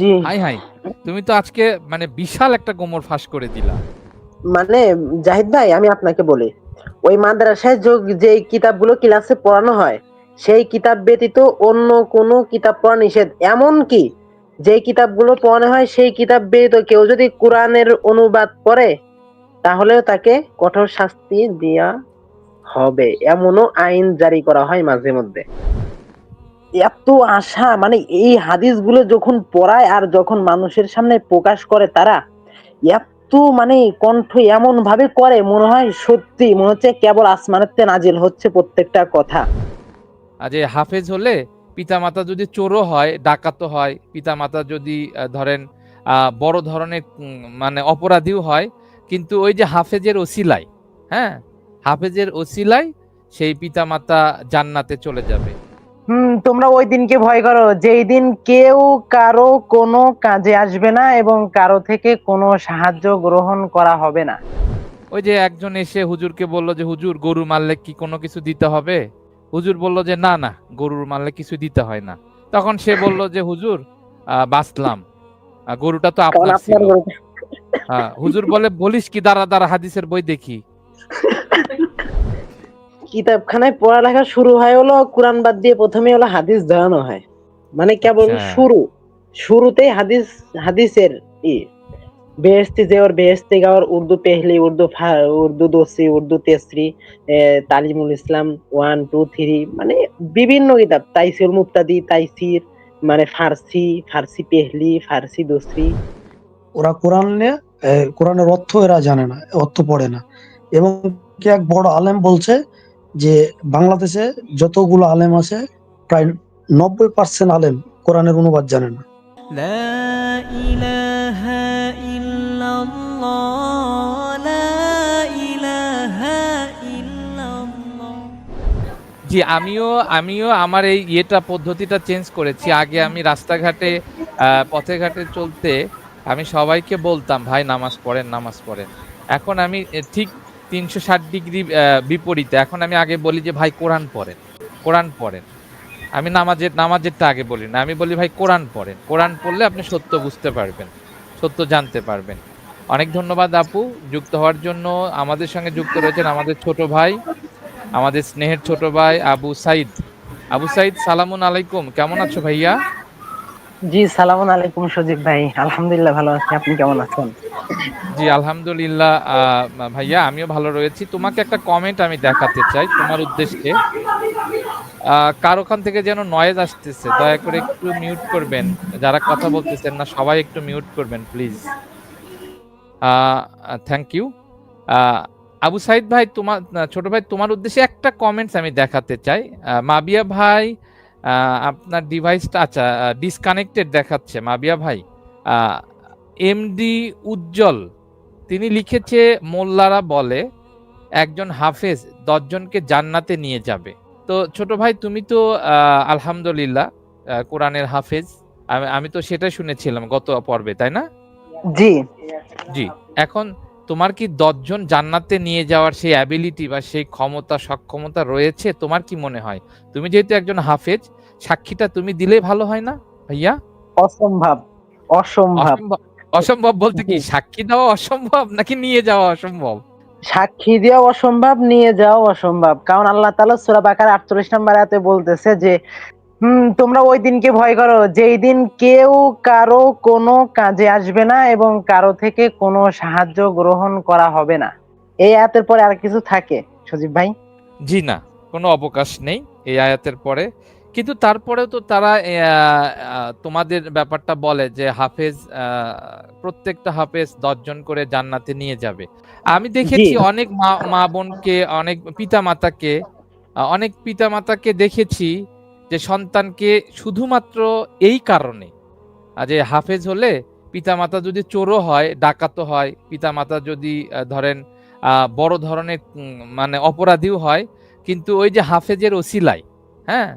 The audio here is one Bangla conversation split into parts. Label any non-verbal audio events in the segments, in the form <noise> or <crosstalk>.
জি। High high. তুমি তো আজকে মানে বিশাল একটা গোমর ফাঁস করে দিলা। মানে জাহিদ ভাই আমি আপনাকে বলি। ওই মাদ্রাসায় যোগ যেই কিতাবগুলো ক্লাসে পড়ানো হয় সেই কিতাব ব্যতীত অন্য কোনো কিতাব পড়া নিষেধ। এমন কি যে কিতাবগুলো পড়ানো হয় সেই কিতাব ব্যতীত কেউ যদি কোরআনের অনুবাদ পড়ে তাহলেও তাকে কঠোর শাস্তি দেওয়া হবে। এমনও আইন জারি করা হয় মাঝে মধ্যে। এত আশা মানে এই হাদিসগুলো যখন পড়ায় আর যখন মানুষের সামনে প্রকাশ করে তারা, এত মানে কণ্ঠ এমন ভাবে করে, মনে হয় সত্যি, মনে হচ্ছে কেবল আসমানের নাজিল হচ্ছে প্রত্যেকটা কথা। যে হাফেজ হলে পিতামাতা যদি চোরও হয়, ডাকাতও হয়, পিতামাতা যদি ধরেন বড় ধরনের মানে অপরাধীও হয়, কিন্তু ওই যে হাফেজের ওসিলাই হ্যাঁ? হাফেজের ওসিলাই সেই পিতামাতা জান্নাতে চলে যাবে। তোমরা ওই দিনকে ভয় করো। যেই দিন কেউ কারও কোনো কাজে আসবে না এবং কারও থেকে কোনো সাহায্য গ্রহণ করা হবে না। ওই যে একজন এসে হুজুরকে বলল যে হুজুর গরু মারলে কি কোনো কিছু দিতে হবে? হুজুর বলল যে না না গরুর মারলে কিছু দিতে হয় না। তখন সে বলল যে হুজুর আহ, বাঁচলাম। গরুটা তো আপনার ছিল। হ্যাঁ, হুজুর বলে বলিস কি দাঁড়া দাঁড়া হাদিসের বই দেখি। কিতাবখানায় পড়ালেখা শুরু হয় হলো কোরআন বাদ দিয়ে প্রথমে হলো হাদিস ধরানো হয়। মানে কেবল আচ্ছা। শুরু শুরুতেই হাদিস হাদিসের ই বেহেস্তি জেওর বেহেস্তি গাওয়ার উর্দু পেহলি উর্দু উর্দু দোসি Urdu তেসরি Talimul Islam one two three মানে বিভিন্ন কিতাব তাইসির মুক্তাদি তাইসির মানে ফার্সি ফার্সি পেহলি ফার্সি দোসরি। ওরা কোরআন নিয়ে কোরআনের অর্থ এরা জানে না অর্থ পড়ে না। এবং কি এক বড় আলেম বলছে যে বাংলাদেশে যতগুলো আলেম আছে প্রায় নব্বই পার্সেন্ট আলেম কোরআনের অনুবাদ জানে না। জি আমিও আমিও আমার এই ইয়েটা পদ্ধতিটা চেঞ্জ করেছি। আগে আমি রাস্তাঘাটে পথে ঘাটে চলতে আমি সবাইকে বলতাম ভাই নামাজ পড়েন নামাজ পড়েন। এখন আমি ঠিক তিনশো ষাট ডিগ্রি বিপরীতে। এখন আমি আগে বলি যে, ভাই, কোরআন পড়েন কোরআন পড়েন। আমি নামাজের, নামাজেরটা আগে বলি না। আমি বলি, ভাই, কোরআন পড়েন। কোরআন পড়লে আপনি সত্য বুঝতে পারবেন, সত্য জানতে পারবেন। অনেক ধন্যবাদ আপু যুক্ত হওয়ার জন্য। আমাদের সঙ্গে যুক্ত রয়েছেন আমাদের ছোট ভাই, আমাদের স্নেহের ছোট ভাই আবু সাইদ। আবু সাইদ, সালামুন আলাইকুম। কেমন আছো ভাইয়া? জি, সালাম আলাইকুম সজীব ভাই। আলহামদুলিল্লাহ ভালো আছি। আপনি কেমন আছেন? জি, আলহামদুলিল্লাহ ভাইয়া, আমিও ভালো রয়েছি। তোমাকে একটা কমেন্ট আমি দেখাতে চাই তোমার উদ্দেশ্যে। কার ওখান থেকে যেন নয়েজ আসতেছে, দয়া করে একটু মিউট করবেন। যারা কথা বলতেছেন না, সবাই একটু মিউট করবেন please thank you Abu Saeed ভাই তোমার ছোট ভাই, তোমার উদ্দেশ্যে একটা কমেন্টস আমি দেখাতে চাই। মাবিয়া ভাই আপনার ডিভাইসটা আচ্ছা ডিসকানেক্টেড দেখাচ্ছে মাবিয়া ভাই। এমডি উজ্জ্বল তিনি লিখেছে মোল্লারা বলে একজন হাফেজ দশজনকে জান্নাতে নিয়ে যাবে। তো ছোট ভাই তুমি তো আলহামদুলিল্লাহ কোরআনের হাফেজ। আমি আমি তো সেটাই শুনেছিলাম গত পর্বে তাই না? জি। জি এখন তোমার কি দশজন জান্নাতে নিয়ে যাওয়ার সেই অ্যাবিলিটি বা সেই ক্ষমতা সক্ষমতা রয়েছে? তোমার কি মনে হয়? তুমি যেহেতু একজন হাফেজ সাক্ষীটা তুমি দিলে ভালো হয় না ভাইয়া? অসম্ভব অসম্ভব। অসম্ভব বলতে কি সাক্ষী দেওয়া অসম্ভব নাকি নিয়ে যাওয়া অসম্ভব? সাক্ষী দেওয়া অসম্ভব নিয়ে যাওয়া অসম্ভব। কারণ আল্লাহ তালা সুরা বাকার আটচল্লিশ নম্বর আয়াতে বলতেছে যে হুম তোমরা ওই দিনকে ভয় করো। যেই দিন কেউ কারও কোনো কাজে আসবে না এবং কারও থেকে কোনো সাহায্য গ্রহণ করা হবে না। এই আয়াতের পরে আর কিছু থাকে সজীব ভাই? জি না কোনো অবকাশ নেই এই আয়াতের পরে। কিন্তু তারপরেও তো তারা তোমাদের ব্যাপারটা বলে যে হাফেজ প্রত্যেকটা হাফেজ দশজন করে জান্নাতে নিয়ে যাবে। আমি দেখেছি অনেক মা মা বোনকে অনেক পিতা মাতাকে অনেক পিতা মাতাকে দেখেছি যে সন্তানকে শুধুমাত্র এই কারণে যে হাফেজ হলে পিতামাতা যদি চোরও হয়, ডাকাতও হয়, পিতামাতা যদি ধরেন বড় ধরনের মানে অপরাধীও হয়, কিন্তু ওই যে হাফেজের ওসিলাই হ্যাঁ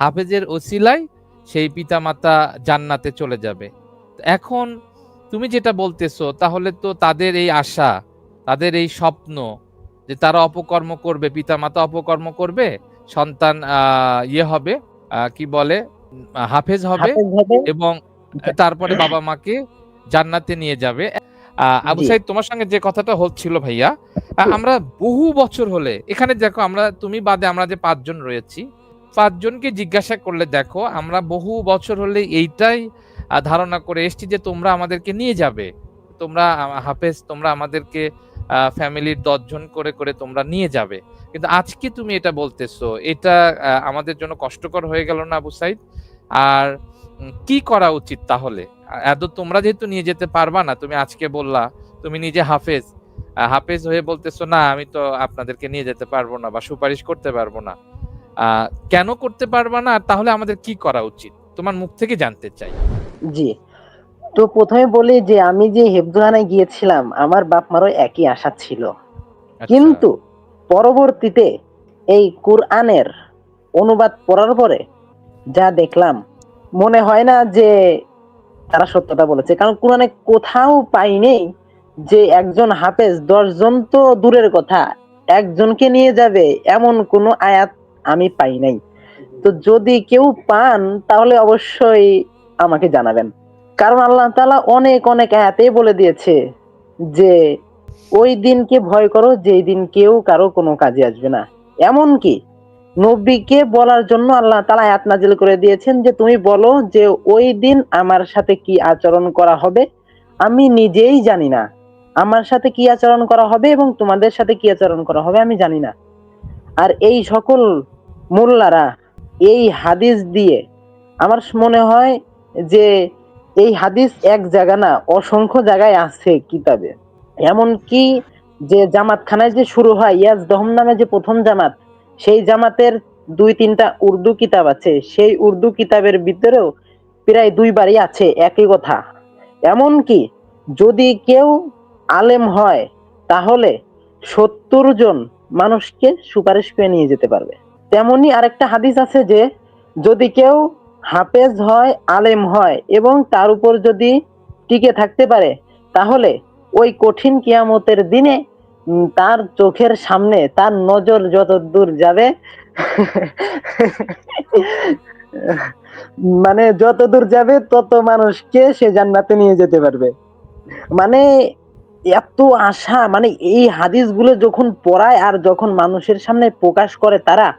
হাফেজের ওসিলাই সেই পিতামাতা জান্নাতে চলে যাবে। এখন তুমি যেটা বলতেছো, তাহলে তো তাদের এই আশা, তাদের এই স্বপ্ন যে তারা অপকর্ম করবে, পিতামাতা অপকর্ম করবে, সন্তান ইয়ে হবে কি বলে? হাফেজ হবে এবং তারপরে বাবা মাকে জান্নাতে নিয়ে যাবে। আবু সাইদ তোমার সঙ্গে যে কথাটা হচ্ছিল ভাইয়া আমরা বহু বছর হলে এখানে দেখো আমরা তুমি বাদে আমরা যে পাঁচজন রয়েছি পাঁচজনকে জিজ্ঞাসা করলে দেখো আমরা বহু বছর হলে এইটাই ধারণা করে এসেছি যে তোমরা আমাদেরকে নিয়ে যাবে। তোমরা হাফেজ তোমরা আমাদেরকে ফ্যামিলির দশজন করে করে তোমরা নিয়ে যাবে। কিন্তু আজকে তুমি এটা বলতেছো, এটা আমাদের জন্য কষ্টকর হয়ে গেল না আবু সাইদ? আর কি করা উচিত তাহলে? এত তোমরা যেহেতু নিয়ে যেতে পারবা না, তুমি আজকে বললা, তুমি নিজে হাফেজ হাফেজ হয়ে বলতেছো, না, আমি তো আপনাদেরকে নিয়ে যেতে পারব না বা সুপারিশ করতে পারব না। কেন করতে পারবা না? তাহলে আমাদের কি করা উচিত? তোমার মুখ থেকে জানতে চাই। জি। তো প্রথমে বলি যে আমি যে হেফজুখানায় গিয়েছিলাম আমার বাপ মারও একই আশা ছিল। আচ্ছা, কিন্তু পরবর্তীতে এই কোরআনের অনুবাদ পড়ার পরে যা দেখলাম মনে হয় না যে তারা সত্যটা বলেছে। কারণ কোরআনে কোথাও পাইনি যে একজন হাফেজ দশজন তো দূরের কথা একজনকে নিয়ে যাবে এমন কোনো আয়াত আমি পাই নাই। তো যদি কেউ পান তাহলে অবশ্যই আমাকে জানাবেন। কারণ আল্লাহ তালা অনেক অনেক আয়াতে বলে দিয়েছে যে, ওই দিনকে ভয় করো, যেই দিন কেউ কারও কোনো কাজে আসবে না। এমনকি নবীকে বলার জন্য আল্লাহ তালা আয়াত নাজিল করে দিয়েছেন যে, তুমি বলো যে, ওই দিন আমার সাথে কি আচরণ করা হবে? আমি নিজেই জানি না। আমার সাথে কি আচরণ করা হবে এবং তোমাদের সাথে কি আচরণ করা হবে আমি জানি না। আর এই সকল মোল্লারা এই হাদিস দিয়ে আমার মনে হয় যে এই হাদিস এক জায়গা না, অসংখ্য জায়গায় আছে কিতাবে। এমনকি যে জামাতখানায় যে শুরু হয়, ইয়াজ দহম নামে যে প্রথম জামাত, সেই জামাতের দুই তিনটা উর্দু কিতাব আছে। সেই উর্দু কিতাবের ভিতরেও প্রায় দুইবারই আছে একই কথা। এমনকি যদি কেউ আলেম হয়, তাহলে সত্তর জন মানুষকে সুপারিশ করে নিয়ে যেতে পারবে। তেমনি আরেকটা হাদিস আছে যে, যদি কেউ হাফেজ হয়, আলেম হয় এবং তার উপর যদি টিকে থাকতে পারে, তাহলে ওই কঠিন কিয়ামতের দিনে তার চোখের সামনে তার নজর যত দূর যাবে <laughs> মানে যত দূর যাবে, তত মানুষকে সে জান্নাতে নিয়ে যেতে পারবে। মানে এত আশা মানে এই হাদিসগুলো যখন পড়ায় আর যখন মানুষের সামনে প্রকাশ করে তারা,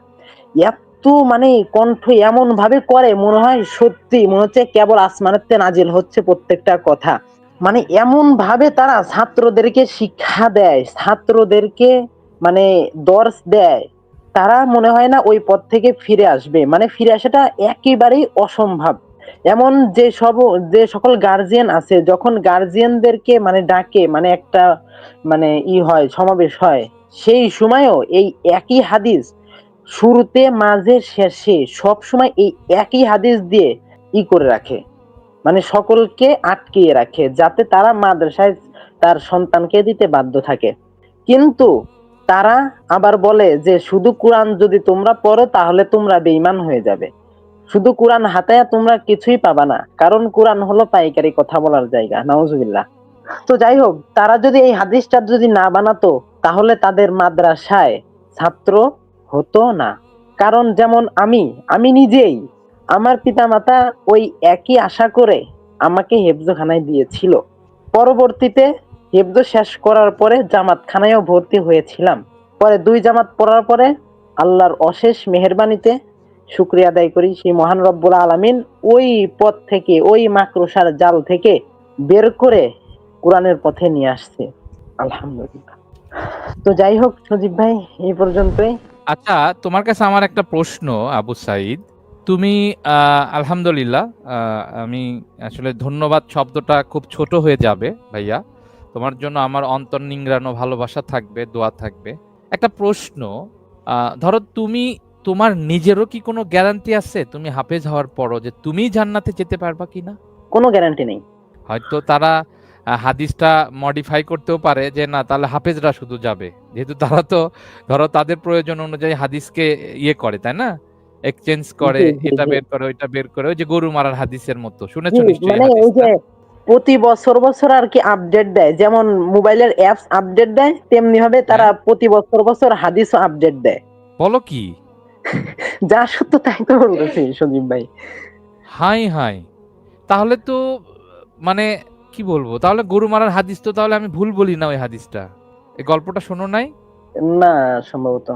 এত মানে কণ্ঠ এমন ভাবে করে, মনে হয় সত্যি, মনে হচ্ছে কেবল আসমানের নাজিল হচ্ছে প্রত্যেকটা কথা। মানে এমন ভাবে তারা ছাত্রদেরকে শিক্ষা দেয়, ছাত্রদেরকে মানে দর্শ দেয়। তারা মনে হয় না ওই পথ থেকে ফিরে আসবে। মানে ফিরে আসাটা একেবারেই অসম্ভব। এমন যে সব, যে সকল গার্জিয়ান আছে, যখন গার্জিয়ানদেরকে মানে ডাকে মানে একটা মানে ই হয়, সমাবেশ হয়, সেই সময়ও এই একই হাদিস শুরুতে মাঝে শেষে সব সময় এই একই হাদিস দিয়ে ই করে রাখে। মানে সকলকে আটকিয়ে রাখে, যাতে তারা মাদ্রাসায় তার সন্তানকে দিতে বাধ্য থাকে। কিন্তু তারা আবার বলে যে, শুধু কোরআন যদি তোমরা পড়ো, তাহলে তোমরা বেঈমান হয়ে যাবে। শুধু কোরআন হাতায়া তোমরা কিছুই পাবা না। কারণ কোরআন হলো পাইকারি কথা বলার জায়গা, নাউজুবিল্লাহ। তো যাই হোক, তারা যদি এই হাদিসটা যদি না বানাতো, তাহলে তাদের মাদ্রাসায় ছাত্র হতো না। কারণ যেমন আমি আমি নিজেই, আমার পিতামাতা ওই একই আশা করে আমাকে হেফজোখানায় দিয়েছিল। পরবর্তীতে হেফজো শেষ করার পরে জামাতখানায়ও ভর্তি হয়েছিলাম। পরে দুই জামাত পড়ার পরে আল্লাহর অশেষ মেহেরবানিতে শুক্রিয়া আদায় করি সেই মহান রব্বুল আলামিন। ওই পথ থেকে, ওই মাকড়সার জাল থেকে বের করে কোরআনের পথে নিয়ে আসছে। আলহামদুলিল্লাহ। তো যাই হোক, সজীব ভাই, এই পর্যন্তই। আচ্ছা তোমার কাছে আমার একটা প্রশ্ন আবু সাইদ তুমি আলহামদুলিল্লাহ আমি আসলে ধন্যবাদ শব্দটা খুব ছোট হয়ে যাবে ভাইয়া। তোমার জন্য আমার অন্তর নিংড়ানো ভালোবাসা থাকবে দোয়া থাকবে। একটা প্রশ্ন ধরো তুমি তোমার নিজেরও কি কোনো গ্যারান্টি আছে? তুমি হাফেজ হওয়ার পরও যে তুমি জান্নাতে যেতে পারবা কিনা? কোনো গ্যারান্টি নেই। হয়তো তারা হাদিসটা মডিফাই করতেও পারে যে না তাহলে হাফেজরা শুধু যাবে। যেহেতু তারা তো ধরো তাদের প্রয়োজন অনুযায়ী হাদিসকে ইয়ে করে তাই না? এক্সচেঞ্জ করে এটা বের করে ওইটা বের করে ওই যে গরু মারার হাদিসের মতো। শুনেছো নিশ্চয়ই মানে প্রতি বছর বছর আর কি আপডেট দেয়। যেমন মোবাইলের অ্যাপস আপডেট দেয় তেমনি ভাবে তারা প্রতি বছর বছর হাদিসও আপডেট দেয়। বলো কি? <laughs> যা সত্য তাই তো বলতেছি সজীব ভাই। Hi hi. তাহলে তো মানে কি বলব? তাহলে গরু মারার হাদিস তো তাহলে আমি ভুল বলি না ওই হাদিসটা। এই গল্পটা শোনো নাই? না সম্ভবত।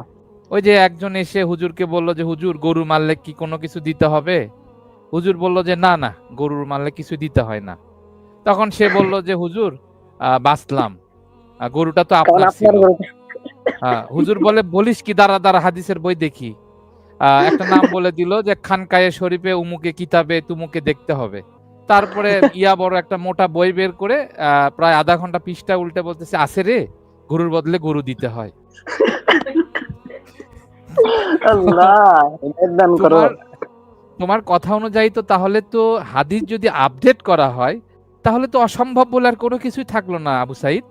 ওই যে একজন এসে হুজুরকে বলল যে হুজুর গরু মারলে কি কোনো কিছু দিতে হবে? হুজুর বলল যে না না গরুর মারলে কিছু দিতে হয় না। তখন সে বলল যে হুজুর বাঁচলাম। গরুটা তো আপনার ছিল। হ্যাঁ, হুজুর বলে বলিস কি দাঁড়া দাঁড়া হাদিসের বই দেখি। আহ, একটা নাম বলে দিল যে খানকায়ে শরীফে উমুকে কিতাবে তুমুকে দেখতে হবে। তারপরে ইয়া বড় একটা মোটা বই বের করে প্রায় আধা ঘণ্টা পৃষ্ঠা উল্টে বলতেছে আছে রে গরুর বদলে গরু দিতে হয়। তোমার কথা অনুযায়ী তো তাহলে তো হাদিস যদি আপডেট করা হয় তাহলে তো অসম্ভব বলে আর কোনো কিছুই থাকল না আবু সাইদ।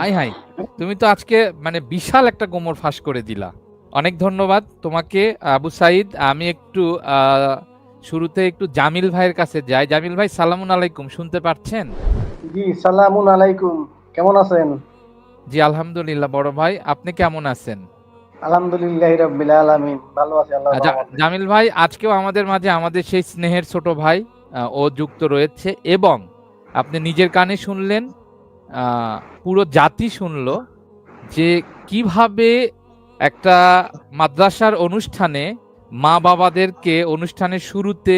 হাই হাই তুমি তো আজকে মানে বিশাল একটা গোমর ফাঁস করে দিলা। অনেক ধন্যবাদ তোমাকে আবু সাইদ। আমি একটু আহ, শুরুতে একটু জামিল ভাইয়ের কাছে যাই। জামিল ভাই সালামুন আলাইকুম শুনতে পাচ্ছেন জি সালামুন আলাইকুম। কেমন আছেন? জি আলহামদুলিল্লাহ বড় ভাই আপনি কেমন আছেন? আলহামদুলিল্লাহ রাব্বিল আলামিন ভালো আছি আল্লাহ আচ্ছা, জামিল ভাই আজকেও আমাদের মাঝে আমাদের সেই স্নেহের ছোট ভাই ও যুক্ত রয়েছে এবং আপনি নিজের কানে শুনলেন আহ, পুরো জাতি শুনলো যে কীভাবে একটা মাদ্রাসার অনুষ্ঠানে মা বাবাদেরকে অনুষ্ঠানের শুরুতে,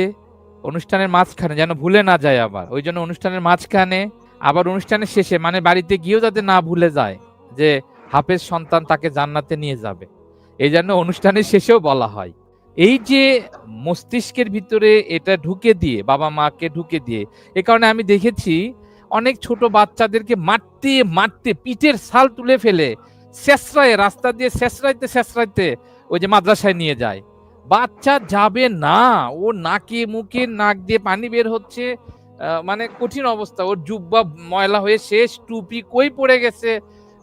অনুষ্ঠানের মাঝখানে যেন ভুলে না যায় আবার। ওই জন্য অনুষ্ঠানের মাঝখানে, আবার অনুষ্ঠানের শেষে মানে বাড়িতে গিয়েও যাতে না ভুলে যায় যে হাফেজ সন্তান তাকে জান্নাতে নিয়ে যাবে। এই জন্য অনুষ্ঠানের শেষেও বলা হয়। এই যে মস্তিষ্কের ভিতরে এটা ঢুকে দিয়ে, বাবা মাকে ঢুকে দিয়ে, এ কারণে আমি দেখেছি অনেক ছোট বাচ্চাদেরকে মারতে মারতে, পিঠের ছাল তুলে ফেলে শেষরায় রাস্তা দিয়ে শেষরাইতে শেষরাইতে ওই যে মাদ্রাসায় নিয়ে যায়। বাচ্চা যাবে না। ও নাকে মুখে নাক দিয়ে পানি বের হচ্ছে মানে কঠিন অবস্থা। ওর জুব্বা ময়লা হয়ে শেষ টুপি কই পড়ে গেছে?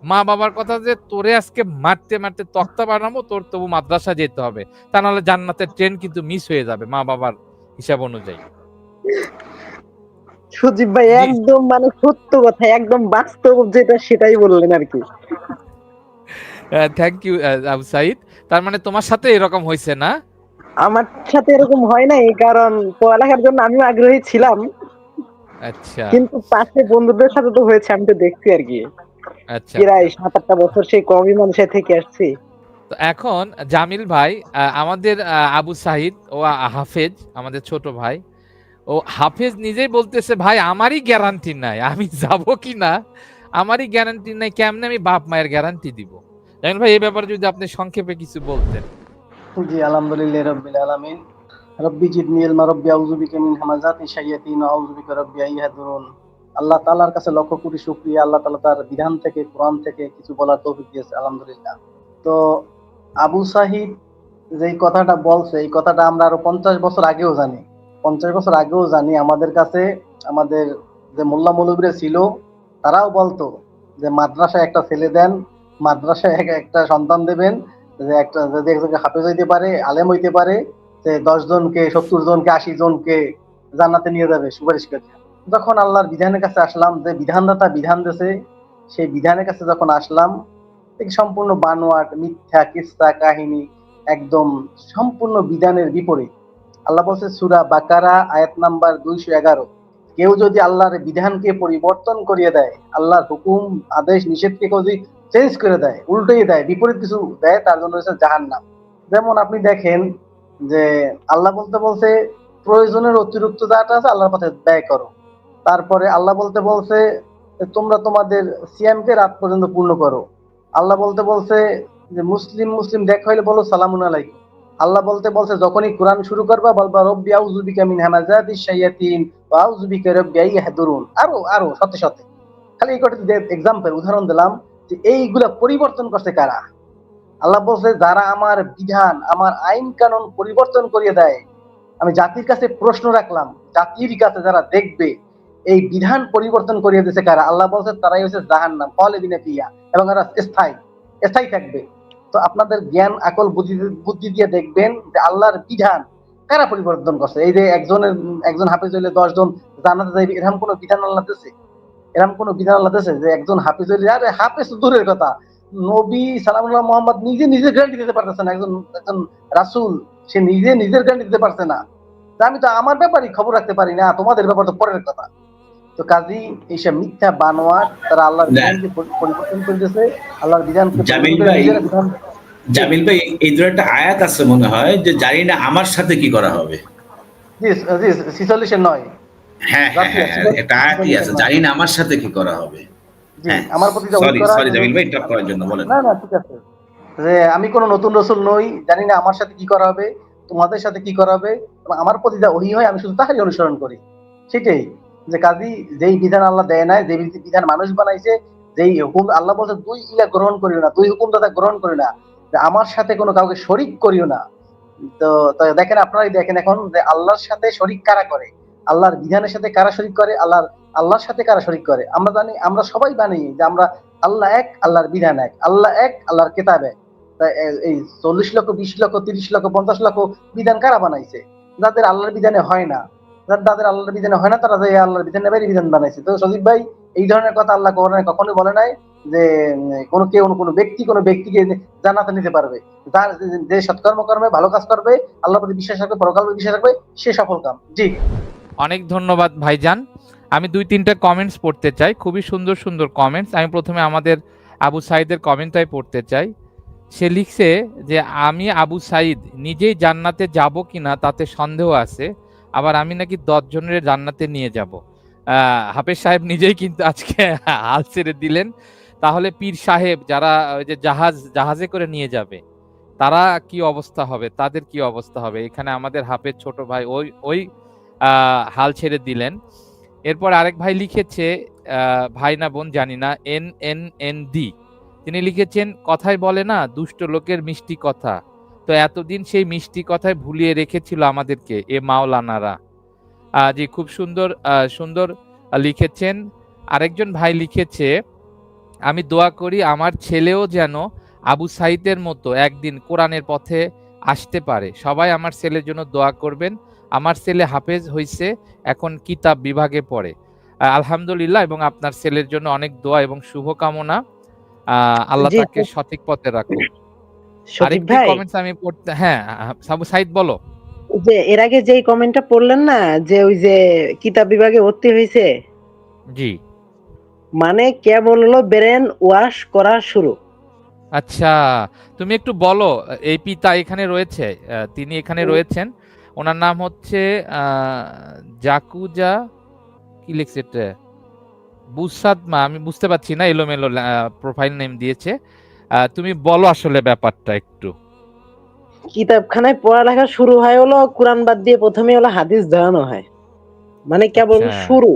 মা বাবার কথা যে তোরে আজকে মারতে মারতে তক্তা বানাবো তোর তবু মাদ্রাসা যেতে হবে। তা নাহলে জান্নাতের ট্রেন কিন্তু মিস হয়ে যাবে মা বাবার হিসাব অনুযায়ী। সুজিব ভাই একদম মানে সত্য কথা একদম বাস্তব যেটা সেটাই বললেন আর কি। Thank you Abu Saeed. তার মানে তোমার সাথে এরকম হয়েছে না? আমার সাথে এরকম হয় নাই কারণ পড়ালেখার জন্য আমিও আগ্রহী ছিলাম। আচ্ছা। কিন্তু পাশে বন্ধুদের সাথে তো হয়েছে আমি তো দেখছি আর কি। আচ্ছা। প্রায় সাত আটটা বছর সেই কমই মানুষের থেকে আসছি। তো এখন জামিল ভাই আমাদের আবু সাহিদ ও হাফেজ আমাদের ছোট ভাই ও হাফেজ নিজেই বলতেছে ভাই আমারই গ্যারান্টি নাই আমি যাব কি না? আমারই গ্যারান্টি নাই কেমনে আমি বাপ মায়ের গ্যারান্টি দিব? জামিল ভাই এই ব্যাপারে যদি আপনি সংক্ষেপে কিছু বলতেন। জি আলহামদুলিল্লাহ রাব্বিল আলামিন। রব্বি আউযু বিকা মিন আউযু বিকা রব্বি আল্লাহ তাআলার কাছে লক্ষ কোটি শুকরিয়া। আল্লাহ তাআলা তার বিধান থেকে, কোরআন থেকে কিছু বলার তৌফিক দিয়েছে, আলহামদুলিল্লাহ। তো আবু সাহিদ যেই কথাটা বলছে, এই কথাটা আমরা আরও পঞ্চাশ বছর আগেও জানি। পঞ্চাশ বছর আগেও জানি, আমাদের কাছে আমাদের যে মোল্লা মৌলবীরা ছিল, তারাও বলতো যে, মাদ্রাসায় একটা ছেলে দেন, মাদ্রাসায় একটা সন্তান দেবেন যে একটা যদি একজনকে হাফেজ হইতে পারে, আলেম হইতে পারে, যে দশ জনকে, সত্তর জনকে, আশি জনকে জান্নাতে নিয়ে যাবে, সুপারিশ করে যখন আল্লাহর বিধানের কাছে আসলাম, যে বিধানদাতা বিধান দেশে সেই বিধানের কাছে যখন আসলাম সম্পূর্ণ বানোয়াট, মিথ্যা, কিস্তা, কাহিনী, একদম সম্পূর্ণ বিধানের বিপরীত। আল্লাহ বলছে, সুরা বাকারা, আয়াত নাম্বার দুইশো এগারো। কেউ যদি আল্লাহর বিধানকে পরিবর্তন করিয়ে দেয়, আল্লাহর হুকুম, আদেশ, নিষেধকে কেউ যদি চেঞ্জ করে দেয়, উল্টোই দেয়, বিপরীত কিছু দেয়, তার জন্য হচ্ছে জাহান্নাম। যেমন আপনি দেখেন যে আল্লাহ বলতে বলছে, প্রয়োজনের অতিরিক্ত যাটা আছে আল্লাহর পথে ব্যয় করো। তারপরে আল্লাহ বলতে বলছে, তোমরা তোমাদের সিয়ামকে রাত পর্যন্ত পূর্ণ করো। আল্লাহ বলতে বলছে যে, মুসলিম মুসলিম দেখা হইলে বলো, সালামুন আলাইকুম। আল্লাহ বলতে বলছে, যখনই কোরআন শুরু করবা, বলবা, রব্বি আউযু বিকা মিন হামাজাতি শাইয়াতিন ওয়া আউযু বিকা রব্বি আন আরও আরও সাথে সাথে খালি এই কটা এক্সাম্পল উদাহরণ দিলাম। যে এইগুলা পরিবর্তন করছে কারা? আল্লাহ বলছে, যারা আমার বিধান, আমার আইন কানুন পরিবর্তন করিয়ে দেয়, আমি জাতির কাছে প্রশ্ন রাখলাম, জাতির কাছে যারা দেখবে, এই বিধান পরিবর্তন করিয়ে দিয়েছে কারা? আল্লাহ বলছে, তারাই হচ্ছে জাহান্নাম ফলে দিনে পিয়া এবং এরা স্থায়ী স্থায়ী থাকবে। তো আপনাদের জ্ঞান, আকল, বুদ্ধি বুদ্ধি দিয়ে দেখবেন যে আল্লাহর বিধান কারা পরিবর্তন করছে? এই যে একজনের, একজন হাফেজ হইলে দশজন জানাতে যাইবে, এরকম কোনো বিধান আল্লাহ দিয়েছে এরকম কোনো বিধান আল্লাহ দিয়েছে যে একজন হাফেজ হইলে আরে হাফেজ দূরের কথা। নবী সালামুল্লাহ মোহাম্মদ নিজে নিজের গ্যারান্টি দিতে পারতেছে না একজন একজন রাসূল সে নিজে নিজের গ্যারান্টি দিতে পারছে না। আমি তো আমার ব্যাপারই খবর রাখতে পারি না তোমাদের ব্যাপার তো পরের কথা। তো কাজী এইসব মিথ্যা বানোয়ার তারা আল্লাহর বিধানকে পরিবর্তন করতেছে আল্লাহর বিধানকে জামিল ভাই, বিধান জামিল ভাই এই ধরনের একটা আয়াত আছে মনে হয় যে জানি না আমার সাথে কি করা হবে। জি জি ছিচল্লিশের নয়। হ্যাঁ হ্যাঁ হ্যাঁ হ্যাঁ, একটা আয়াতই আছে জানি না আমার সাথে কি করা হবে। হ্যাঁ আমার প্রতি সরি সরি জামিল ভাই ইন্টারাপ্ট করার জন্য বলেন। না না ঠিক আছে। যে আমি কোনো নতুন রসুল নই জানি না আমার সাথে কি করা হবে তোমাদের সাথে কি করা হবে আমার প্রতি যা ওহি হয় আমি শুধু তাহারই অনুসরণ করি। সেটাই যে কাজী যেই বিধান আল্লাহ দেয় নাই যে বিধান মানুষ বানাইছে যেই হুকুম আল্লাহ বলছে দুই ইয়া গ্রহণ করিও না দুই হুকুম দাদা গ্রহণ করি না যে আমার সাথে কোনো কাউকে শরিক করিও না। তো দেখেন আপনারাই দেখেন এখন যে আল্লাহর সাথে শরিক কারা করে? আল্লাহর বিধানের সাথে কারা শরিক করে? আল্লাহর আল্লাহর সাথে কারা শরিক করে? আমরা জানি, আমরা সবাই জানি যে আমরা আল্লাহ এক, আল্লাহর বিধান এক। আল্লাহ এক, আল্লাহর কেতাব এক। এই চল্লিশ লক্ষ, বিশ লক্ষ, তিরিশ লক্ষ, পঞ্চাশ লক্ষ বিধান কারা বানাইছে? যাদের আল্লাহর বিধানে হয় না। যাদের আল্লাহর বিধানে হয় না, তারা যে আল্লাহর বিধানে বাইরে বিধান বানাইছে। তো সজীব ভাই, এই ধরনের কথা আল্লাহ কখনো কখনোই বলে নাই যে, কোনো কেউ, কোনো ব্যক্তি, কোনো ব্যক্তিকে জানাতে নিতে পারবে। যার যে সৎকর্ম করবে ভালো কাজ করবে আল্লাহ প্রতি বিশ্বাস রাখবে, পরকাল বিশ্বাস রাখবে, সে সফল কাম। জি। অনেক ধন্যবাদ ভাইজান। আমি দুই তিনটা কমেন্টস পড়তে চাই, খুবই সুন্দর সুন্দর কমেন্টস আমি প্রথমে আমাদের আবু সাইদের কমেন্টটাই পড়তে চাই। সে লিখছে যে, আমি আবু সাইদ, নিজেই জান্নাতে যাব কিনা তাতে সন্দেহ আছে। আবার আমি নাকি দশজনের জান্নাতে নিয়ে যাব। হাফেজ সাহেব নিজেই কিন্তু আজকে <laughs> হাল ছেড়ে দিলেন। তাহলে পীর সাহেব, যারা ওই যে জাহাজ, জাহাজে করে নিয়ে যাবে, তারা কি অবস্থা হবে? তাদের কি অবস্থা হবে? এখানে আমাদের হাফেজ ছোট ভাই, ওই ওই হাল ছেড়ে দিলেন। এরপর আরেক ভাই লিখেছে ভাই না বোন জানি না, এন এন এন ডি। তিনি লিখেছেন কথাই বলে না, দুষ্ট লোকের মিষ্টি কথা। তো এতদিন সেই মিষ্টি কথায় ভুলিয়ে রেখেছিল আমাদেরকে এ মাওলানারা। জি, খুব সুন্দর সুন্দর লিখেছেন। আরেকজন ভাই লিখেছে, আমি দোয়া করি আমার ছেলেও যেন আবু সাইদের মতো একদিন কোরআনের পথে আসতে পারে। সবাই আমার ছেলের জন্য দোয়া করবেন। আমার ছেলে হাফেজ হইছে এখন কিতাব বিভাগে পড়ে। আলহামদুলিল্লাহ এবং আপনার ছেলের জন্য অনেক দোয়া এবং শুভকামনা। আল্লাহ তাকে সঠিক পথে আরেকটি কমেন্টস আমি পড়তে হ্যাঁ সাবু সাইদ বলো। যে এর আগে যেই কমেন্টটা পড়লেন না যে ওই যে কিতাব বিভাগে ভর্তি হয়েছে জি। মানে কেবল হলো ব্রেন ওয়াশ করা শুরু। আচ্ছা তুমি একটু বলো এই পিতা এখানে রয়েছে? তিনি এখানে রয়েছেন? ওনার নাম হচ্ছে জাকুজা কি লিখছে এটা? বুসাদ মা আমি বুঝতে পারছি না এলোমেলো প্রোফাইল নেম দিয়েছে। তুমি বলো আসলে ব্যাপারটা একটু। কিতাবখানায় পড়ালেখা শুরু হয় হলো কোরআন বাদ দিয়ে প্রথমে হলো হাদিস ধরানো হয়। মানে কেবল আচ্ছা। শুরু।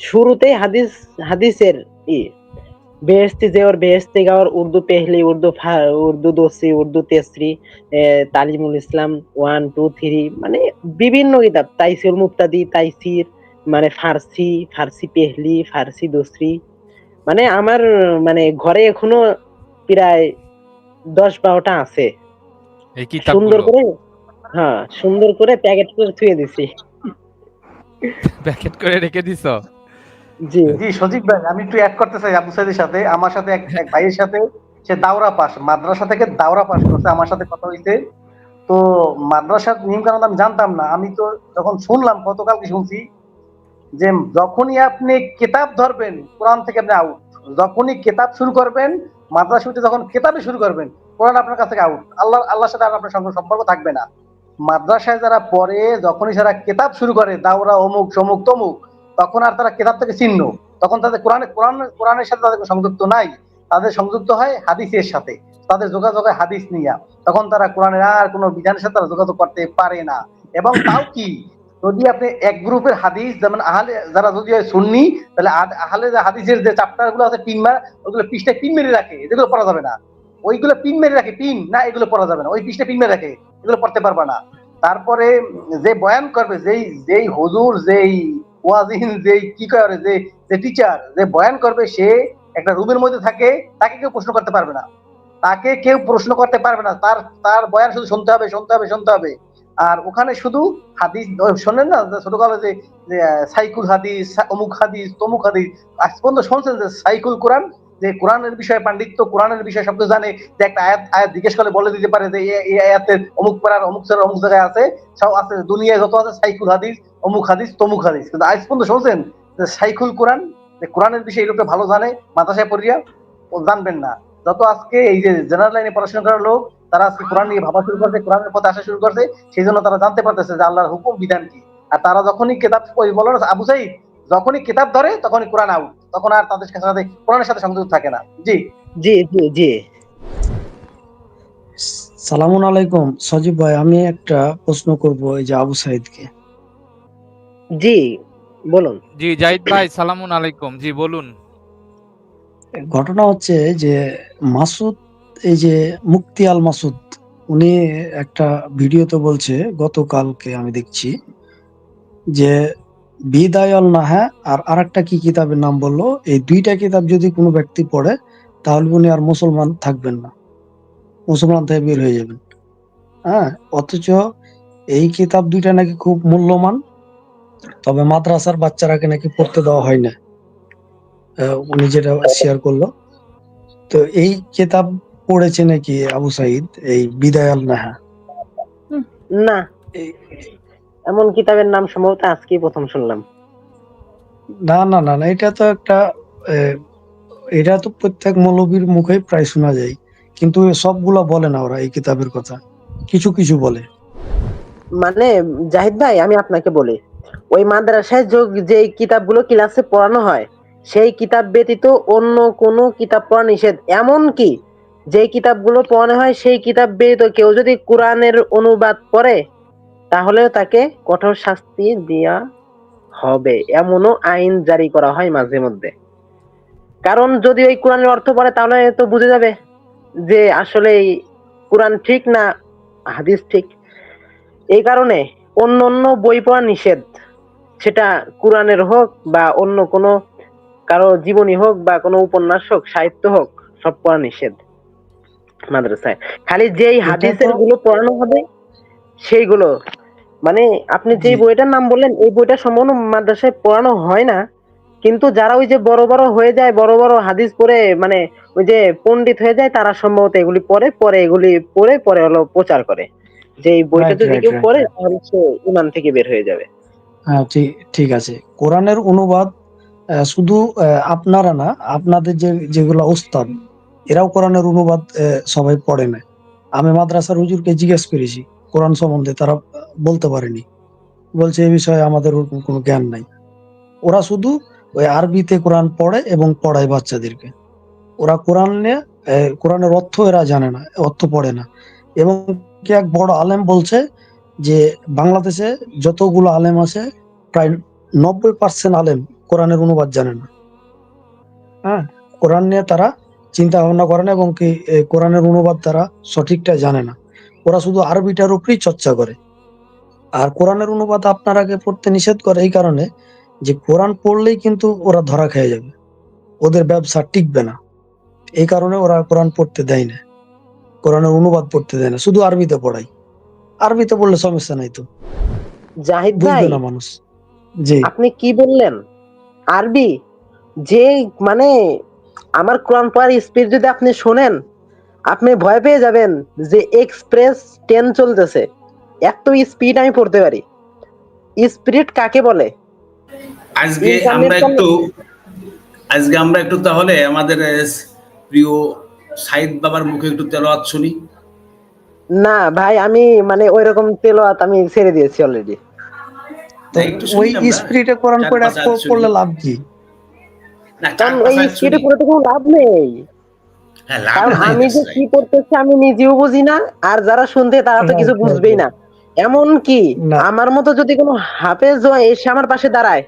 শুরুতেই হাদিস হাদিসের ই বেহেস্তি জেওর বেহেস্তি গাওয়ার উর্দু পেহলি উর্দু ফা- উর্দু দোসি Urdu তেসরি Talimul Islam one two three মানে বিভিন্ন কিতাব। তাইসির মুক্তাদি তাইসির মানে ফার্সি ফার্সি পেহলি ফার্সি দোসরি। মানে আমার মানে ঘরে এখনও প্রায় দশ বারোটা আছে। সুন্দর করে হ্যাঁ সুন্দর করে প্যাকেট করে থুয়ে দিছি। প্যাকেট করে রেখে দিছো? জি। জি, সজীব ভাই, আমি একটু অ্যাড করতে চাই আবু সাইদের সাথে। আমার সাথে এক এক ভাইয়ের সাথে, সে দাওরা পাস, মাদ্রাসা থেকে দাওরা পাস করছে, আমার সাথে কথা হইছে। তো মাদ্রাসার নিয়ম কানুন আমি জানতাম না। আমি তো যখন শুনলাম, গতকালকে শুনছি যে যখনই আপনি কেতাব ধরবেন, কোরআন থেকে আপনি আউট যখনই কেতাব শুরু করবেন, মাদ্রাসা হইতে যখন কেতাবে শুরু করবেন, কোরআন আপনার কাছ থেকে আউট আল্লাহ আল্লাহর সাথে আর আপনার সঙ্গে সম্পর্ক থাকবে না। মাদ্রাসায় যারা পড়ে, যখনই যারা কেতাব শুরু করে, দাওরা অমুক, সমুক, তমুক তখন আর তারা কেতাব থেকে চিহ্ন তখন তাদের কোরআনে, কোরআন, কোরআনের সাথে তাদের সংযুক্ত নাই। তাদের সংযুক্ত হয় হাদিসের সাথে। তাদের যোগাযোগ হয় হাদিস নিয়া। তখন তারা কোরআনের আর কোনো বিধানের সাথে তারা যোগাযোগ করতে পারে না। এবং তাও কি? যদি আপনি এক গ্রুপের হাদিস, যেমন আহলে, যারা যদি হয় সুন্নি, তাহলে আহলে যে হাদিসের যে চ্যাপ্টারগুলো আছে পিন মার ওগুলো পৃষ্ঠায় পিন মেরে রাখে। এগুলো পড়া যাবে না। ওইগুলো পিন মেরে রাখে পিন না, এগুলো পড়া যাবে না। ওই পৃষ্ঠায় পিন মেরে রাখে। এগুলো পড়তে পারবা না। তারপরে যে বয়ান করবে, যেই যেই হুজুর, যেই ওয়াজিন যে কি করে যে যে টিচার যে বয়ান করবে সে একটা রুমের মধ্যে থাকে তাকে কেউ প্রশ্ন করতে পারবে না। তাকে কেউ প্রশ্ন করতে পারবে না। তার তার বয়ান শুধু শুনতে হবে শুনতে হবে শুনতে হবে। আর ওখানে শুধু হাদিস শোনেন না ছোট ছোটকালে যে, সাইকুল হাদিস অমুক হাদিস তমুক হাদিস আজ পর্যন্ত শুনছেন যে সাইকুল কোরআন যে কোরআনের বিষয়ে পাণ্ডিত্য কোরআনের বিষয়ে সবকিছু জানে। যে একটা আয়াত আয়াত জিজ্ঞেস করলে বলে দিতে পারে যে এই আয়াতের অমুক পাড়ার অমুক স্যার অমুক জায়গায় আছে, সব আছে, দুনিয়ায় যত আছে, সাইকুল হাদিস, অমুক হাদিস, তমুক হাদিস। কিন্তু আজ পর্যন্ত শুনছেন? যে সাইকুল কোরআন, যে কোরআনের বিষয়ে এরূপে ভালো জানে, মাদ্রাসায় পড়িয়া ও জানবেন না। যত আজকে এই যে জেনারেল লাইনে পড়াশোনা করার লোক, তারা আজকে কোরআন নিয়ে ভাবা শুরু করছে, কোরআনের পথে আসা শুরু করছে, সেই জন্য তারা জানতে পারতেছে যে আল্লাহর হুকুম, বিধান কি? আর তারা যখনই কেতাব বলো না, আবু সাইদ, যখনই কিতাব ধরে, তখনই কোরআন আউট তখন আর তাদের সাথে কোরআনের সাথে সংযোগ থাকে না। জি। জি জি জি। সালামুন আলাইকুম সজীব ভাই আমি একটা প্রশ্ন করব এই যে আবু সাইদকে। জি বলুন। জি জাহিদ ভাই সালামুন আলাইকুম। জি বলুন। ঘটনা হচ্ছে যে মাসুদ এই যে মুক্তি আল মাসুদ উনি একটা ভিডিওতে বলছে গতকালকে আমি দেখছি যে বিদায় আল নাহা আর আরেকটা কি কিতাবের নাম বলল? এই দুইটা কিতাব যদি কোনো ব্যক্তি পড়ে তাহলে উনি আর মুসলমান থাকবেন না। মুসলমান থেকে বের হয়ে যাবেন। হ্যাঁ অথচ এই কিতাব দুইটা নাকি খুব মূল্যবান তবে মাদ্রাসার বাচ্চারাকে নাকি পড়তে দেওয়া হয় না। উনি যেটা শেয়ার করল। তো এই কিতাব পড়েছে নাকি আবু সাইদ এই বিদায় আল নাহা? না। এমন কিতাবের নাম সম্ভবত আজকেই প্রথম শুনলাম। না না না না এটা তো একটা এটা তো প্রত্যেক মৌলবীর মুখেই প্রায় শোনা যায়। কিন্তু সবগুলা বলে না ওরা এই কিতাবের কথা। কিছু কিছু বলে। মানে জাহিদ ভাই আমি আপনাকে বলি ওই মাদ্রাসায় যোগ- যে কিতাবগুলো ক্লাসে পড়ানো হয় সেই কিতাব ব্যতীত অন্য কোনো কিতাব পড়া নিষেধ। এমন কি যে কিতাবগুলো পড়ানো হয় সেই কিতাব ব্যতীত কেউ যদি কোরআনের অনুবাদ পড়ে তাহলেও তাকে কঠোর শাস্তি দেয়া হবে এমনও আইন জারি করা হয় মাঝে মধ্যে। কারণ যদি ওই কোরআনের অর্থ পড়ে তাহলে তো বুঝে যাবে যে আসলে এই কোরআন ঠিক না হাদিস ঠিক। এই কারণে অন্য অন্য বই পড়া নিষেধ সেটা কোরআনের হোক বা অন্য কোনো কারও জীবনী হোক বা কোনো উপন্যাস হোক সাহিত্য হোক সব পড়া নিষেধ মাদ্রাসায়। খালি যেই হাদিসেরগুলো পড়ানো হবে সেইগুলো মানে আপনি জি। বইটার নাম বললেন এই বইটা সম্পূর্ণ মাদ্রাসায় পড়ানো হয় না। কিন্তু যারা ওই যে বড় বড় হয়ে যায় বড় বড় হাদিস পড়ে মানে ওই যে পণ্ডিত হয়ে যায় তারা সম্ভবত এগুলি পড়ে পরে এগুলি পড়ে পরে হলো প্রচার করে। যে এই বইটা যদি কেউ পড়ে তাহলে সে ইমান থেকে বের হয়ে যাবে। হ্যাঁ ঠিক ঠিক আছে। কোরআনের অনুবাদ শুধু আপনারা না আপনাদের যে যেগুলো ওস্তাদ এরাও কোরআনের অনুবাদ সবাই পড়ে না। আমি মাদ্রাসার হুজুরকে জিজ্ঞেস করেছি কোরআন সম্বন্ধে তারা বলতে পারেনি। বলছে এই বিষয়ে আমাদের ওরকম কোনো জ্ঞান নাই। ওরা শুধু ওই আরবিতে কোরআন পড়ে এবং পড়ায় বাচ্চাদেরকে। ওরা কোরআন নিয়ে কোরআনের অর্থ এরা জানে না অর্থ পড়ে না। এবং কি এক বড় আলেম বলছে যে বাংলাদেশে যতগুলো আলেম আছে প্রায় নব্বই পার্সেন্ট আলেম কোরআনের অনুবাদ জানে না। হ্যাঁ কোরআন নিয়ে তারা চিন্তা ভাবনা করে না এবং কি এ, কোরআনের অনুবাদ তারা সঠিকটা জানে না। ওরা শুধু আরবিটার উপরেই চর্চা করে। আর কোরআনের অনুবাদ আপনারাকে পড়তে নিষেধ করে এই কারণে যে কোরআন পড়লেই কিন্তু ওরা ধরা খেয়ে যাবে। ওদের ব্যবসা টিকবে না। এই কারণে ওরা কোরআন পড়তে দেয় না। কোরআনের অনুবাদ পড়তে দেয় না। শুধু আরবিতে পড়াই আরবিতে পড়লে সমস্যা নাই তো। জাহিদ ভাই না মানুষ। জি। আপনি কি বললেন? আরবি? যে মানে আমার কোরআন পড়ার স্পিড যদি আপনি শোনেন আপনি ভয় পেয়ে যাবেন যে এক্সপ্রেস ট্রেন চলতেছে। এত স্পিড আমি পড়তে পারি। স্পিরিট কাকে বলে? আজকে আমরা একটু আজকে আমরা একটু তাহলে আমাদের প্রিয় সাইদ বাবার মুখে একটু তেলাওয়াত শুনি। না ভাই আমি মানে ওই রকম তেলোয়াত আমি ছেড়ে দিয়েছি অলরেডি ওই স্পিরিটে কোরআন পড়ে পড়লে লাভ কি? না কারণ ওই শুনি। তো কোনো লাভ নেই। কারণ আমি যে কি করতেছি আমি নিজেও বুঝি না আর যারা শুনতে তারা তো কিছু বুঝবেই না। এমন কি আমার মতো যদি কোনো হাফেজ এসে আমার পাশে দাঁড়ায়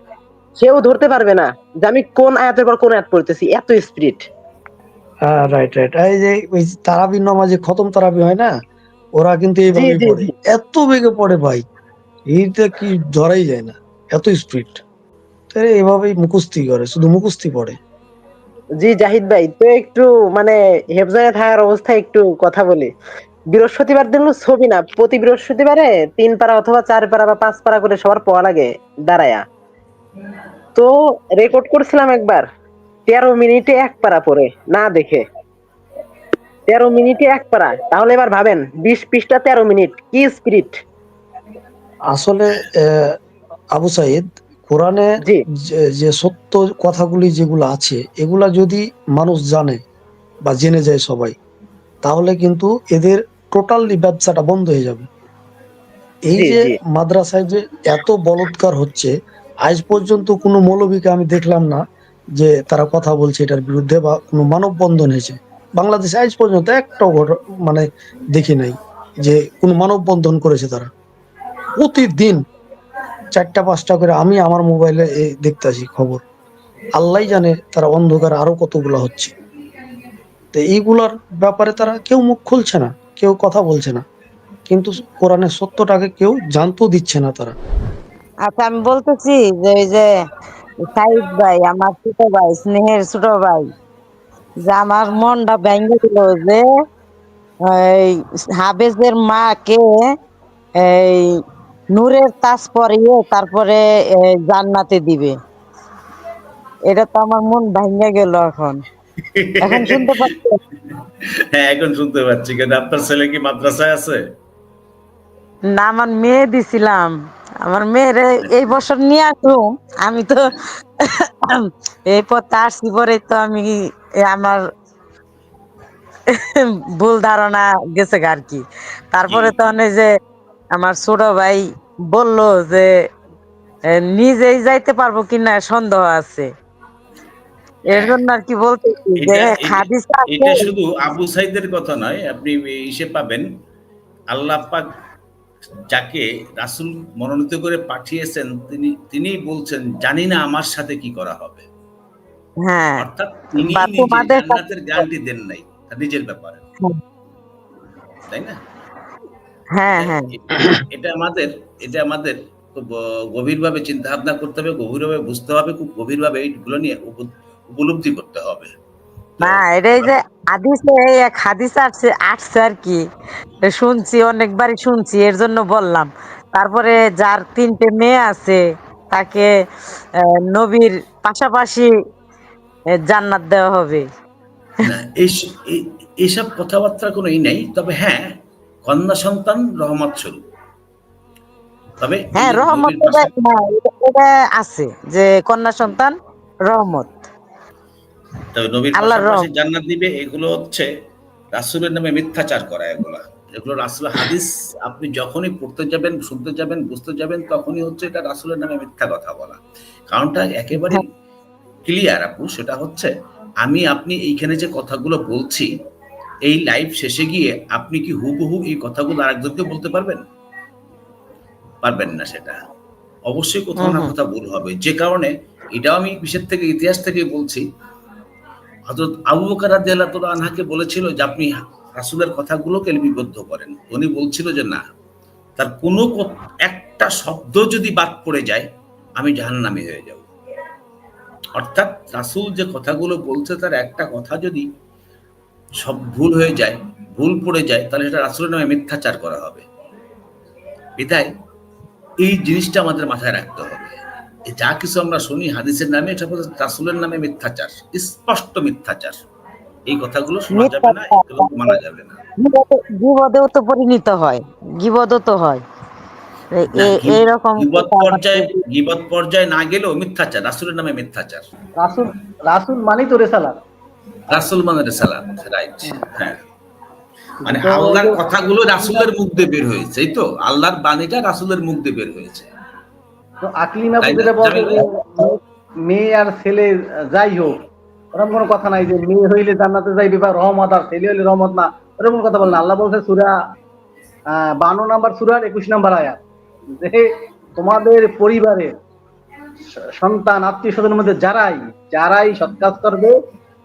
সেও ধরতে পারবে না যে আমি কোন আয়াতের পর কোন আয়াত পড়তেছি এত স্পিরিট হ্যাঁ রাইট রাইট এই যে ওই তারাবি নামাজে খতম তারাবি হয় না ওরা কিন্তু এইভাবে পড়ে। এত বেগে পড়ে ভাই এইটা কি ধরাই যায় না এত স্পিড এভাবেই মুখস্থি করে শুধু মুখস্থি পড়ে। জি, জাহিদ ভাই, তো একটু মানে হেফজায় থাকার অবস্থায় একটু কথা বলি। বৃহস্পতিবার দিন ছবি না, প্রতি বৃহস্পতিবারে তিন পারা অথবা চার পারা বা পাঁচ পারা করে সবার পড়া লাগে দাঁড়ায়া। তো রেকর্ড করছিলাম একবার, তেরো মিনিটে এক পারা পরে না দেখে। তেরো মিনিটে এক পারা তাহলে এবার ভাবেন, বিশ পৃষ্ঠা তেরো মিনিট, কি স্পিরিট আসলে আবু সাইদ কোরআনে যে- যে সত্য কথাগুলি যেগুলো আছে এগুলা যদি মানুষ জানে বা জেনে যায় সবাই তাহলে কিন্তু এদের টোটালি ব্যবসাটা বন্ধ হয়ে যাবে। এই যে মাদ্রাসায় যে এত বলৎকার হচ্ছে আজ পর্যন্ত কোনো মৌলবীকে আমি দেখলাম না যে তারা কথা বলছে এটার বিরুদ্ধে বা কোনো মানববন্ধন হয়েছে। বাংলাদেশে আজ পর্যন্ত একটাও ঘট- মানে দেখি নাই যে কোনো মানববন্ধন করেছে তারা। প্রতিদিন চারটা, পাঁচটা করে আমি আমার মোবাইলে এই দেখতে আসি খবর। আল্লাহ জানে তারা অন্ধকার আরও কতগুলো হচ্ছে। তো এইগুলার ব্যাপারে তারা কেউ মুখ খুলছে না, কেউ কথা বলছে না। কিন্তু কোরআনের সত্যটাকে কেউ জানতেও দিচ্ছে না তারা। আচ্ছা আমি বলতেছি যে এই যে সাইদ ভাই, আমার ছোট ভাই, স্নেহের ছোট ভাই, যে আমার মনটা ভেঙে দিল যে এই হাবেজের মাকে এই নূরের তাজ পরিয়ে তারপরে জান্নাতে দিবে। এটা তো আমার মন ভেঙে গেল এখন। এখন শুনতে পাচ্ছি? হ্যাঁ এখন শুনতে পাচ্ছি। কিন্তু আপনার ছেলে কি মাদ্রাসায় আছে? না আমার মেয়ে দিছিলাম। আমার মেয়ের এই বছর নিয়ে আসুম আমি তো এই পথে আসছি পরে তো আমি আমার ভুল ধারণা গেছে আর কি। তারপরে তো অনেক যে আমার ছোট ভাই বলল যে নিজেই যাইতে পারব কিনা সন্দেহ আছে। এর জন্য আর কি বলতেছি যে এটা- শুধু আবু সাইদের কথা নয় আপনি পাবেন। আল্লাহ পাক যাকে রাসূল মনোনীত করে পাঠিয়েছেন তিনি তিনি বলছেন জানি না আমার সাথে কি করা হবে। হ্যাঁ। অর্থাৎ তিনি বা নিজে তোমাদের সাথে- জান্নাতের গ্যারান্টি দেন নাই নিজের ব্যাপারে। তাই না? হ্যাঁ হ্যাঁ। এটা আমাদের এটা আমাদের খুব গভীরভাবে চিন্তা ভাবনা করতে হবে গভীরভাবে বুঝতে হবে খুব গভীরভাবে এইগুলো নিয়ে উপলব্ধি করতে হবে। না এটাই যে হাদিসে এই এক হাদিস আসছে আসছে আর কি। শুনছি অনেকবারই শুনছি এর জন্য বললাম। তারপরে যার তিনটে মেয়ে আছে তাকে নবীর পাশাপাশি জান্নাত দেওয়া হবে। এইসব কথাবার্তা কোনো ই নাই তবে হ্যাঁ কন্যা সন্তান রহমত স্বরূপ। তবে হ্যাঁ রহমত এটা- হ্যাঁ, আছে যে কন্যা সন্তান রহমত। তবে নবীর পাশাপাশি জান্নাত দিবে এগুলো হচ্ছে রাসূলের নামে মিথ্যাচার করা এগুলা। এগুলো রাসূল হাদিস আপনি যখনই পড়তে যাবেন শুনতে যাবেন বুঝতে যাবেন তখনই হচ্ছে এটা রাসূলের নামে মিথ্যা কথা বলা। কারণটা একেবারে ক্লিয়ার আপু সেটা হচ্ছে আমি আপনি এইখানে যে কথাগুলো বলছি এই লাইভ শেষে গিয়ে আপনি কি হুবহু এই কথাগুলো আরেকজনকে বলতে পারবেন? পারবেন না সেটা। অবশ্যই কোথাও না। কোথাও ভুল হবে। যে কারণে এটাও আমি কিসের থেকে ইতিহাস থেকে বলছি হযরত আবু বকর রাদিয়াল্লাহু আনহাকে বলেছিল যে আপনি রাসূলের কথাগুলোকে লিপিবদ্ধ করেন। উনি বলছিল যে না তার কোনো একটা শব্দ যদি বাদ পড়ে যায় আমি জাহান্নামী হয়ে যাব। অর্থাৎ রাসূল যে কথাগুলো বলছে তার একটা কথা যদি সব ভুল হয়ে যায় ভুল পড়ে যায় তাহলে সেটা রাসূলের নামে মিথ্যাচার করা হবে। বিধায় এই জিনিসটা আমাদের মাথায় রাখতে হবে। যা কিছু আমরা শুনি হাদিসের নামে এটা রাসূলের নামে মিথ্যাচার স্পষ্ট মিথ্যাচার। এই কথাগুলো শোনা যাবে না এগুলো মানা যাবে না। গিবদেও তো পরিণত হয় গিবদও তো হয়। এইরকম গীবত পর্যায়ে গীবত পর্যায়ে না গেলেও মিথ্যাচার রাসূলের নামে মিথ্যাচার। রাসুল রাসুল মানেই তো রেসালাত। রাসূল মানে রাইট হ্যাঁ। মানে আল্লাহর কথাগুলো রাসূলের মুখ দিয়ে বের হয়েছে এই তো? আল্লাহর বাণীটা রাসূলের মুখ দিয়ে বের হয়েছে। তো আকলিমা যেটা বলে মেয়ে আর ছেলে যাই হোক ওরকম কোনো কথা নাই যে মেয়ে হইলে জান্নাতে যাইবে বা রহমত আর ছেলে হইলে রহমত না ওরকম কথা বলেন আল্লাহ বলছে সুরা বান্ন নাম্বার সুরার একুশ নাম্বার আয়াত। যে তোমাদের পরিবারের সন্তান আত্মীয় স্বজনের মধ্যে যারাই যারাই সৎ কাজ করবে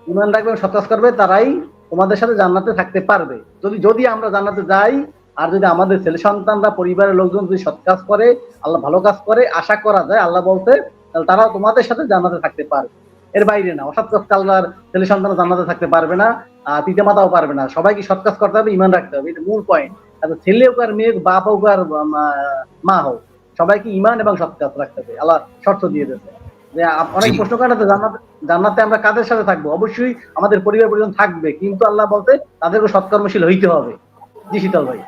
ইমান রাখবে এবং কাজ করবে তারাই তোমাদের সাথে জান্নাতে থাকতে পারবে। যদি যদি আমরা জান্নাতে যাই আর যদি আমাদের ছেলে সন্তানরা পরিবারের লোকজন যদি সৎ কাজ করে আল্লাহ ভালো কাজ করে আশা করা যায় আল্লাহ বলতে তাহলে তারাও তোমাদের সাথে জান্নাতে থাকতে পারবে। এর বাইরে না অসৎ কাজ আল্লাহর ছেলে সন্তান জান্নাতে থাকতে পারবে না পিতা মাতাও পারবে না। সবাইকে সৎ কাজ করতে হবে ইমান রাখতে হবে এটা মূল পয়েন্ট ছেলে হোক আর মেয়ে হোক, বাপ হোক আর মা- হোক সবাইকে ইমান এবং সৎ কাজ রাখতে হবে। আল্লাহ শর্ত দিয়ে আপ- অনেক প্রশ্ন কাটাতে জান্নাত জান্নাতে আমরা কাদের সাথে থাকব? অবশ্যই আমাদের পরিবার পরিজন থাকবে কিন্তু আল্লাহ বলতে তাদেরকে সৎকর্মশীল হইতে হবে। জি শীতল ভাই।